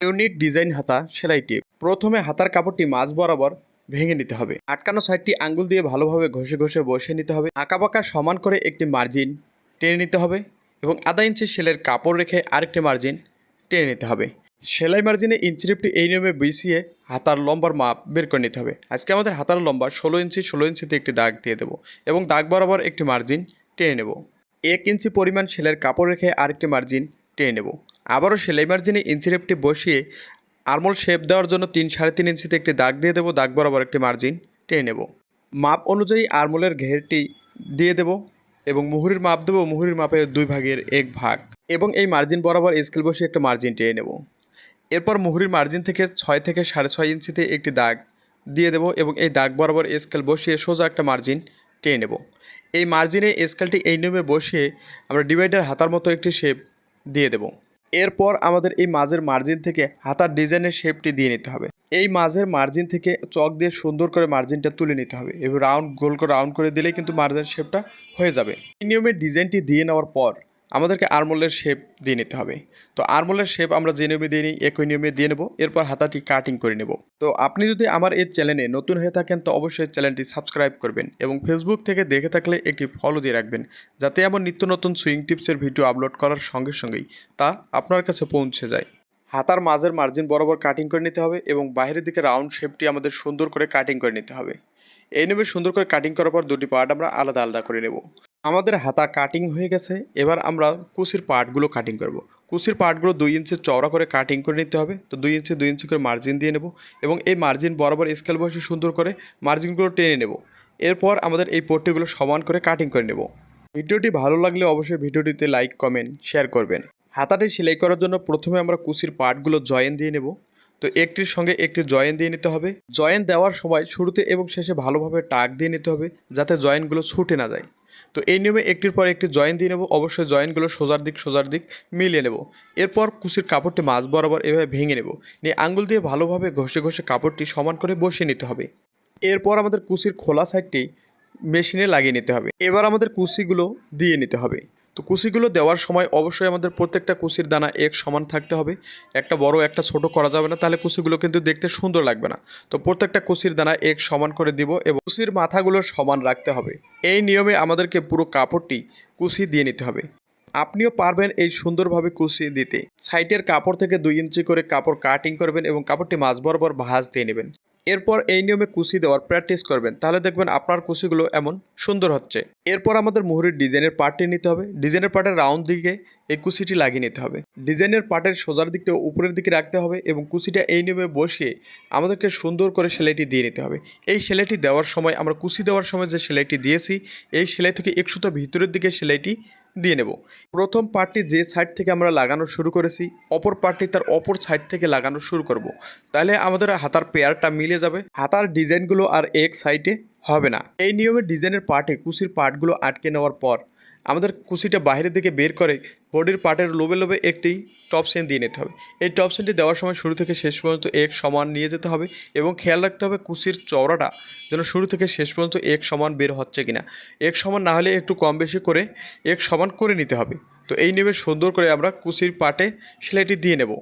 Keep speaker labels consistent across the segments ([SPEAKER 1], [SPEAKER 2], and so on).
[SPEAKER 1] Unique design হাতা, সেলাই টিপ। প্রথমে হাতার কাপড়টি মাঝ বরাবর ভেঙে নিতে হবে। আটকানো সাইডটি আঙ্গুল দিয়ে ভালোভাবে ঘষে ঘষে বসে নিতে হবে। আঁকাবাঁকা সমান করে একটি মার্জিন টেনে নিতে হবে এবং আধা ইঞ্চি সেলের কাপড় রেখে আরেকটি মার্জিন টেনে নিতে হবে। সেলাই মার্জিনে ইঞ্চিরিপটি এই নিয়মে বিছিয়ে হাতার লম্বার মাপ বের করে নিতে হবে। আজকে আমাদের হাতার লম্বা ষোলো ইঞ্চি, ষোলো ইঞ্চিতে একটি দাগ দিয়ে দেবো এবং দাগ বরাবর একটি মার্জিন টেনে নেব। এক ইঞ্চি পরিমাণ সেলের কাপড় রেখে আরেকটি মার্জিন টেনে নেব। আবারও সেলাই মার্জিনে ইঞ্চিরেপটি বসিয়ে আরমোল শেপ দেওয়ার জন্য তিন সাড়ে তিন ইঞ্চিতে একটি দাগ দিয়ে দেবো, দাগ বরাবর একটি মার্জিন টেনে নেব। মাপ অনুযায়ী আরমোলের ঘেরটি দিয়ে দেব এবং মুহুরির মাপ দেবো, মুহুরির মাপের দুই ভাগের এক ভাগ এবং এই মার্জিন বরাবর স্কেল বসিয়ে একটা মার্জিন টেনে নেব। এরপর মুহুরির মার্জিন থেকে ছয় থেকে সাড়ে ছয় ইঞ্চিতে একটি দাগ দিয়ে দেব এবং এই দাগ বরাবর স্কেল বসিয়ে সোজা একটা মার্জিন টেনে নেব। এই মার্জিনে স্কেলটি এই নিয়মে বসিয়ে আমরা ডিভাইডার হাতার মতো একটি শেপ দিয়ে দেব। এরপর আমাদের এই মাঝের মার্জিন থেকে হাতার ডিজাইনের শেপটি দিয়ে নিতে হবে। এই মাঝের মার্জিন থেকে চক দিয়ে সুন্দর করে মার্জিনটা তুলে নিতে হবে। এবং রাউন্ড গোল করে রাউন্ড করে দিলেই কিন্তু মার্জিন শেপটা হয়ে যাবে। এই নিয়মে ডিজাইনটি দিয়ে নেওয়ার পর আমাদেরকে আরমোলের শেপ দিয়ে নিতে হবে। তো আরমোলের শেপ আমরা যে নিয়মে দিয়ে নিই, একই নিয়মে দিয়ে নেব, এরপর হাতাটি কাটিং করে নেব। তো আপনি যদি আমার এই চ্যানেলে নতুন হয়ে থাকেন, তো অবশ্যই চ্যানেলটি সাবস্ক্রাইব করবেন এবং ফেসবুক থেকে দেখে থাকলে একটি ফলো দিয়ে রাখবেন, যাতে আমার নিত্য নতুন সুইং টিপসের ভিডিও আপলোড করার সঙ্গে সঙ্গেই তা আপনার কাছে পৌঁছে যায়। হাতার মাঝের মার্জিন বরাবর কাটিং করে নিতে হবে এবং বাইরের দিকে রাউন্ড শেপটি আমাদের সুন্দর করে কাটিং করে নিতে হবে। এই নিয়মে সুন্দর করে কাটিং করার পর দুটি পার্ট আমরা আলাদা আলাদা করে নেব। আমাদের হাতা কাটিং হয়ে গেছে। এবার আমরা কুচির পার্টগুলো কাটিং করব। কুচির পার্টগুলো দুই ইঞ্চি চওড়া করে কাটিং করে নিতে হবে। তো দুই ইঞ্চি দুই ইঞ্চি করে মার্জিন দিয়ে নেব এবং এই মার্জিন বরাবর স্কেল বসে সুন্দর করে মার্জিনগুলো টেনে নেব। এরপর আমাদের এই পট্টিগুলো সমান করে কাটিং করে নেব। ভিডিওটি ভালো লাগলে অবশ্যই ভিডিওটিতে লাইক কমেন্ট শেয়ার করবেন। হাতাটি সেলাই করার জন্য প্রথমে আমরা কুচির পার্টগুলো জয়েন দিয়ে নেব। তো একটির সঙ্গে একটি জয়েন দিয়ে নিতে হবে। জয়েন দেওয়ার সময় শুরুতে এবং শেষে ভালোভাবে টাক দিয়ে নিতে হবে যাতে জয়েনগুলো ছুটে না যায়। তো এই নিয়মে একটির পর একটি জয়েন দিয়ে নেব। অবশ্যই জয়েনগুলো সোজার দিক সোজার দিক মিলিয়ে নেব। এরপর কুসির কাপড়টি মাছ বরাবর এভাবে ভেঙে নেব। নিয়ে আঙ্গুল দিয়ে ভালোভাবে ঘষে ঘষে কাপড়টি সমান করে বসিয়ে নিতে হবে। এরপর আমাদের কুসির খোলা সাইডটি মেশিনে লাগিয়ে নিতে হবে। এবার আমাদের কুসিগুলো দিয়ে নিতে হবে। তো কুচিগুলো দেওয়ার সময় অবশ্যই আমাদের প্রত্যেকটা কুচির দানা এক সমান থাকতে হবে। একটা বড়, একটা ছোট করা যাবে না, তাহলে কুচিগুলো কিন্তু দেখতে সুন্দর লাগবে না। তো প্রত্যেকটা কুচির দানা এক সমান করে দিব এবং কুচির মাথাগুলো সমান রাখতে হবে। এই নিয়মে আমাদেরকে পুরো কাপড়টি কুচি দিয়ে নিতে হবে। আপনিও পারবেন এই সুন্দরভাবে কুচিয়ে দিতে। সাইটের কাপড় থেকে দুই ইঞ্চি করে কাপড় কাটিং করবেন এবং কাপড়টি মাঝ বরাবর ভাঁজ দিয়ে নেবেন। এরপর এই নিয়মে কুচি দেওয়ার প্র্যাকটিস করবেন। তাহলে দেখবেন আপনার কুচিগুলো এমন সুন্দর হচ্ছে। এরপর আমাদের মুহুরির ডিজাইনের পার্টটি নিতে হবে। ডিজাইনের পার্টের রাউন্ড দিকে এই কুচিটি লাগিয়ে নিতে হবে। ডিজাইনের পার্টের সোজার দিকটা উপরের দিকে রাখতে হবে এবং কুচিটা এই নিয়মে বসিয়ে আমাদেরকে সুন্দর করে সেলাইটি দিয়ে নিতে হবে। এই সেলাইটি দেওয়ার সময় আমরা কুচি দেওয়ার সময় যে সেলাইটি দিয়েছি, এই সেলাই থেকে একশোটা ভিতরের দিকে সেলাইটি দিয়ে নেব। প্রথম পার্টটি যে সাইড থেকে আমরা লাগানো শুরু করেছি, অপর পার্টটি তার অপর সাইড থেকে লাগানো শুরু করব। তাহলে আমাদের হাতার পেয়ারটা মিলে যাবে। হাতার ডিজাইনগুলো আর এক সাইডে হবে না। এই নিয়মে ডিজাইনের পার্টে কুচির পার্টগুলো আটকে নেওয়ার পর আমাদের কুচিটা বাইরের দিকে বের করে বডির পার্টের লোবে লোবে একটি টপ সেন দিয়ে নিতে হবে। এই টপ সেনটি দেওয়ার সময় শুরু থেকে শেষ পর্যন্ত এক সমান নিয়ে যেতে হবে এবং খেয়াল রাখতে হবে কুচির চওড়াটা যেন শুরু থেকে শেষ পর্যন্ত এক সমান বের হচ্ছে কিনা। এক সমান না হলে একটু কম বেশি করে এক সমান করে নিতে হবে। তো এই নিয়মে সুন্দর করে আমরা কুচির পার্টে সেলাইটি দিয়ে নেব।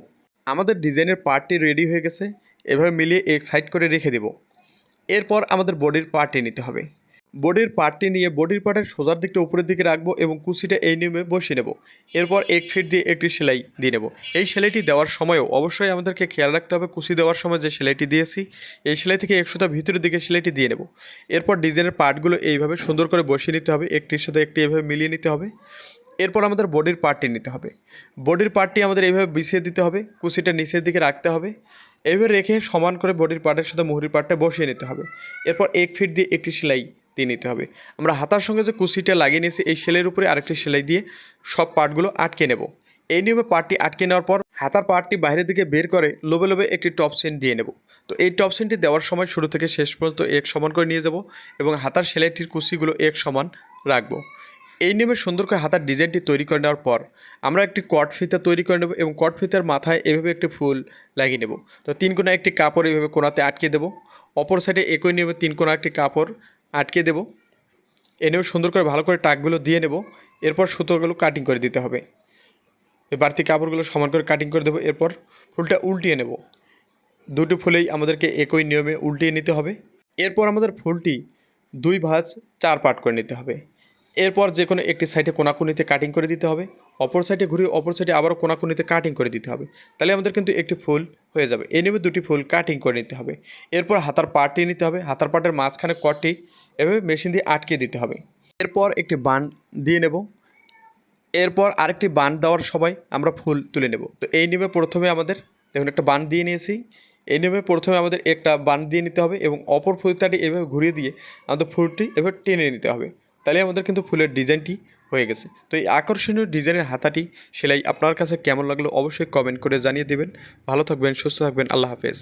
[SPEAKER 1] আমাদের ডিজাইনের পার্টটি রেডি হয়ে গেছে। এভাবে মিলিয়ে এক সাইড করে রেখে দেব। এরপর আমাদের বডির পার্টটি নিতে হবে। বডির পার্টটি নিয়ে বডির পার্টের সোজার দিকটা উপরের দিকে রাখব এবং কুচিটা এই নিয়মে বসিয়ে নেব। এরপর এক ফিট দিয়ে একটি সেলাই দিয়ে নেব। এই সেলাইটি দেওয়ার সময়ও অবশ্যই আমাদেরকে খেয়াল রাখতে হবে, কুচি দেওয়ার সময় যে সেলাইটি দিয়েছি, এই সেলাই থেকে একশোটা ভিতরের দিকে সেলাইটি দিয়ে নেব। এরপর ডিজাইনের পার্টগুলো এইভাবে সুন্দর করে বসিয়ে নিতে হবে, একটির সাথে একটি এভাবে মিলিয়ে নিতে হবে। এরপর আমাদের বডির পার্টটি নিতে হবে। বডির পার্টটি আমাদের এইভাবে বিছিয়ে দিতে হবে, কুচিটা নিচের দিকে রাখতে হবে। এইভাবে রেখে সমান করে বডির পার্টের সাথে মুহুরির পার্টটা বসিয়ে নিতে হবে। এরপর এক ফিট দিয়ে একটি সেলাই দিয়ে নিতে হবে। আমরা হাতার সঙ্গে যে কুচিটা লাগিয়ে নিয়েছি, এই সেলাইয়ের উপরে আরেকটি সেলাই দিয়ে সব পার্টগুলো আটকে নেব। এই নিয়মে পার্টটি আটকে নেওয়ার পর হাতার পার্টটি বাইরের দিকে বের করে লোবে লোবে একটি টপ সেন দিয়ে নেব। তো এই টপ সেনটি দেওয়ার সময় শুরু থেকে শেষ পর্যন্ত এক সমান করে নিয়ে যাব এবং হাতার সেলাইটির কুচিগুলো এক সমান রাখব। এই নিয়মে সুন্দর করে হাতার ডিজাইনটি তৈরি করে নেওয়ার পর আমরা একটি কট ফিতা তৈরি করে নেব এবং কট ফিতার মাথায় এভাবে একটি ফুল লাগিয়ে নেব। তো তিন কোনা একটি কাপড় এভাবে কোনাতে আটকে দেব। অপর সাইডে একই নিয়মে তিন কোনা একটি কাপড় আটকে দেব। এনেও সুন্দর করে ভালো করে টাকগুলো দিয়ে নেব। এরপর সুতোগুলো কাটিং করে দিতে হবে। বাড়তি কাপড়গুলো সমান করে কাটিং করে দেবো। এরপর ফুলটা উল্টিয়ে নেব। দুটো ফুলেই আমাদেরকে একই নিয়মে উল্টিয়ে নিতে হবে। এরপর আমাদের ফুলটি দুই ভাঁজ চার পাট করে নিতে হবে। এরপর যে কোনো একটি সাইডে কোনাকুনিতে কাটিং করে দিতে হবে। অপর সাইডে ঘুরিয়ে অপর সাইডে আবারও কোনাকুনিতে কাটিং করে দিতে হবে। তাহলে আমাদের কিন্তু একটি ফুল হয়ে যাবে। এই নিয়মে দুটি ফুল কাটিং করে নিতে হবে। এরপর হাতার পাটি নিতে হবে। হাতার পাটের মাঝখানে কটটি এভাবে মেশিন দিয়ে আটকে দিতে হবে। এরপর একটি বান দিয়ে নেব। এরপর আরেকটি বান দেওয়ার সবাই আমরা ফুল তুলে নেব। তো এই নিয়মে প্রথমে আমাদের দেখুন একটা বান দিয়ে নিয়েছি। এই নিয়মে প্রথমে আমাদের একটা বান দিয়ে নিতে হবে এবং অপর ফুলতাটি এভাবে ঘুরিয়ে দিয়ে আমাদের ফুলটি এভাবে টেনে নিতে হবে। তাহলে আমাদের কিন্তু ফুলের ডিজাইনটি হয়ে গেছে। তো এই আকর্ষণীয় ডিজাইনের হাতাটি সেলাই আপনার কাছে কেমন লাগল অবশ্যই কমেন্ট করে জানিয়ে দেবেন। ভালো থাকবেন, সুস্থ থাকবেন, আল্লাহ হাফেজ।